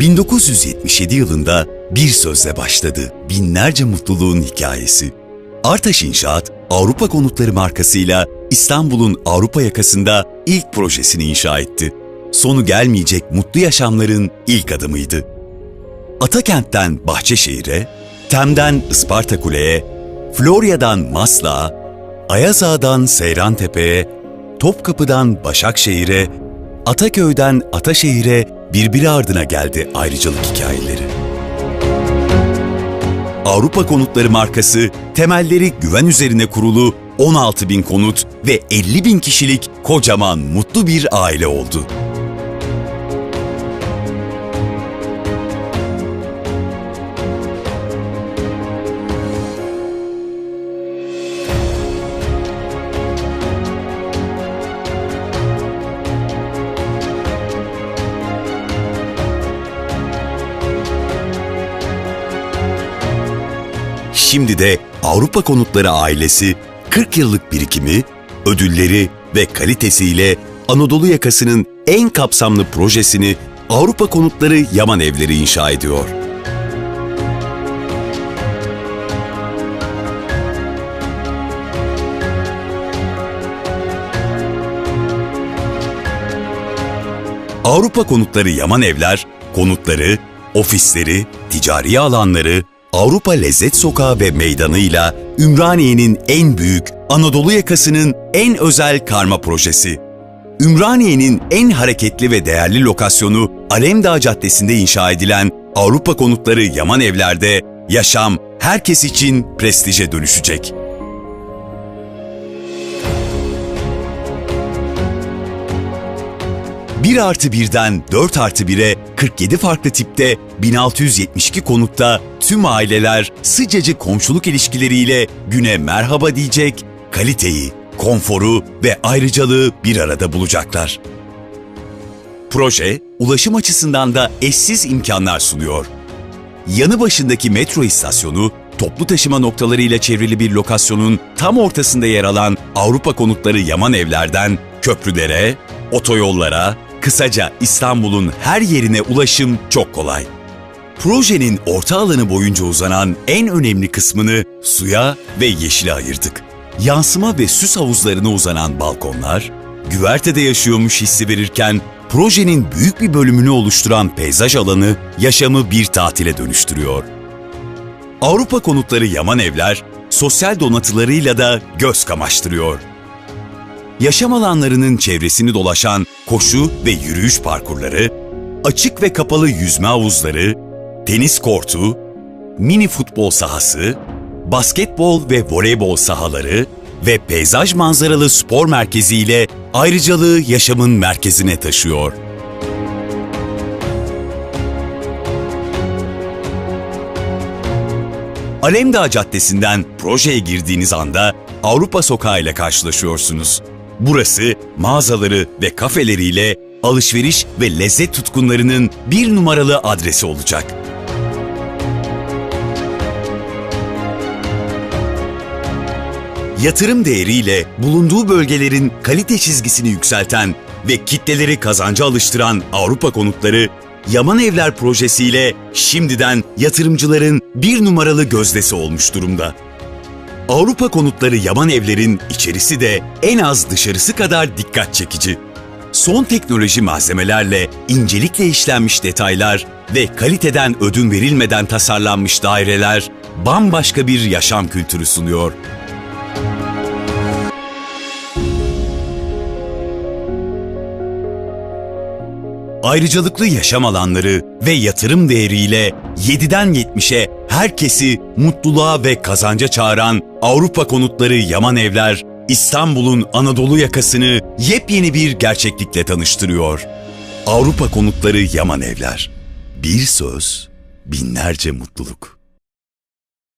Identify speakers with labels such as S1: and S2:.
S1: 1977 yılında bir sözle başladı binlerce mutluluğun hikayesi. Artaş İnşaat, Avrupa Konutları markasıyla İstanbul'un Avrupa yakasında ilk projesini inşa etti. Sonu gelmeyecek mutlu yaşamların ilk adımıydı. Atakent'ten Bahçeşehir'e, Tem'den Isparta Kule'ye, Florya'dan Maslak'a, Ayaz Ağa'dan Seyrantepe'ye, Topkapı'dan Başakşehir'e, Ataköy'den Ataşehir'e birbiri ardına geldi ayrıcalık hikayeleri. Avrupa Konutları markası temelleri güven üzerine kurulu 16 bin konut ve 50 bin kişilik kocaman mutlu bir aile oldu. Şimdi de Avrupa Konutları ailesi 40 yıllık birikimi, ödülleri ve kalitesiyle Anadolu yakasının en kapsamlı projesini Avrupa Konutları Yaman Evleri inşa ediyor. Avrupa Konutları Yaman Evler, konutları, ofisleri, ticari alanları, Avrupa Lezzet Sokağı ve meydanıyla Ümraniye'nin en büyük, Anadolu yakasının en özel karma projesi. Ümraniye'nin en hareketli ve değerli lokasyonu Alemdağ Caddesi'nde inşa edilen Avrupa Konutları Yaman Evler'de yaşam herkes için prestije dönüşecek. Bir artı birden 4 artı 1'e 47 farklı tipte 1672 konutta tüm aileler sıcacık komşuluk ilişkileriyle güne merhaba diyecek, kaliteyi, konforu ve ayrıcalığı bir arada bulacaklar. Proje, ulaşım açısından da eşsiz imkanlar sunuyor. Yanı başındaki metro istasyonu, toplu taşıma noktalarıyla çevrili bir lokasyonun tam ortasında yer alan Avrupa konutları Yaman Evler'den köprülere, otoyollara, kısaca İstanbul'un her yerine ulaşım çok kolay. Projenin orta alanı boyunca uzanan en önemli kısmını suya ve yeşile ayırdık. Yansıma ve süs havuzlarına uzanan balkonlar, güvertede yaşıyormuş hissi verirken projenin büyük bir bölümünü oluşturan peyzaj alanı yaşamı bir tatile dönüştürüyor. Avrupa konutları Yaman Evler, sosyal donatılarıyla da göz kamaştırıyor. Yaşam alanlarının çevresini dolaşan koşu ve yürüyüş parkurları, açık ve kapalı yüzme havuzları, tenis kortu, mini futbol sahası, basketbol ve voleybol sahaları ve peyzaj manzaralı spor merkezi ile ayrıcalığı yaşamın merkezine taşıyor. Alemdağ Caddesi'nden projeye girdiğiniz anda Avrupa Sokağı ile karşılaşıyorsunuz. Burası mağazaları ve kafeleriyle alışveriş ve lezzet tutkunlarının bir numaralı adresi olacak. Yatırım değeriyle bulunduğu bölgelerin kalite çizgisini yükselten ve kitleleri kazanca alıştıran Avrupa konutları Yaman Evler projesiyle şimdiden yatırımcıların bir numaralı gözdesi olmuş durumda. Avrupa konutları Yaman Evler'in içerisi de en az dışarısı kadar dikkat çekici. Son teknoloji malzemelerle incelikle işlenmiş detaylar ve kaliteden ödün verilmeden tasarlanmış daireler bambaşka bir yaşam kültürü sunuyor. Ayrıcalıklı yaşam alanları ve yatırım değeriyle 7'den 70'e herkesi mutluluğa ve kazanca çağıran Avrupa Konutları Yaman Evler, İstanbul'un Anadolu yakasını yepyeni bir gerçeklikle tanıştırıyor. Avrupa Konutları Yaman Evler. Bir söz, binlerce mutluluk.